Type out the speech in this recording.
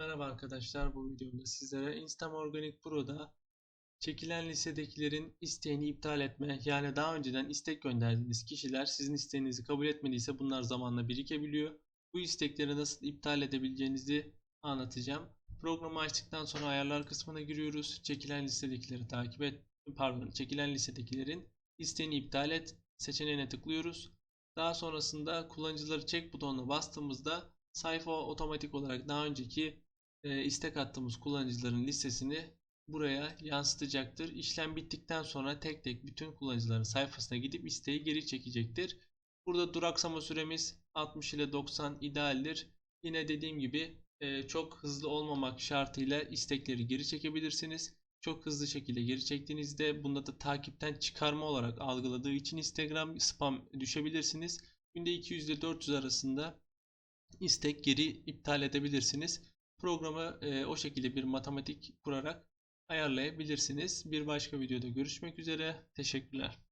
Merhaba arkadaşlar bu videomda sizlere Instam Organic Pro'da çekilen listedekilerin isteğini iptal etme yani daha önceden istek gönderdiğiniz kişiler sizin isteğinizi kabul etmediyse bunlar zamanla birikebiliyor. Bu istekleri nasıl iptal edebileceğinizi anlatacağım. Programı açtıktan sonra ayarlar kısmına giriyoruz. Çekilen listedekileri takip et pardon çekilen listedekilerin isteğini iptal et seçeneğine tıklıyoruz. Daha sonrasında kullanıcıları çek butonuna bastığımızda sayfa otomatik olarak daha önceki e, istek attığımız kullanıcıların listesini buraya yansıtacaktır. İşlem bittikten sonra tek tek bütün kullanıcıların sayfasına gidip isteği geri çekecektir. Burada duraksama süremiz 60 ile 90 idealdir. Yine dediğim gibi e, çok hızlı olmamak şartıyla istekleri geri çekebilirsiniz. Çok hızlı şekilde geri çektiğinizde bunda da takipten çıkarma olarak algıladığı için Instagram spam düşebilirsiniz. Günde 200 ile 400 arasında istek geri iptal edebilirsiniz. Programı e, o şekilde bir matematik kurarak ayarlayabilirsiniz. Bir başka videoda görüşmek üzere. Teşekkürler.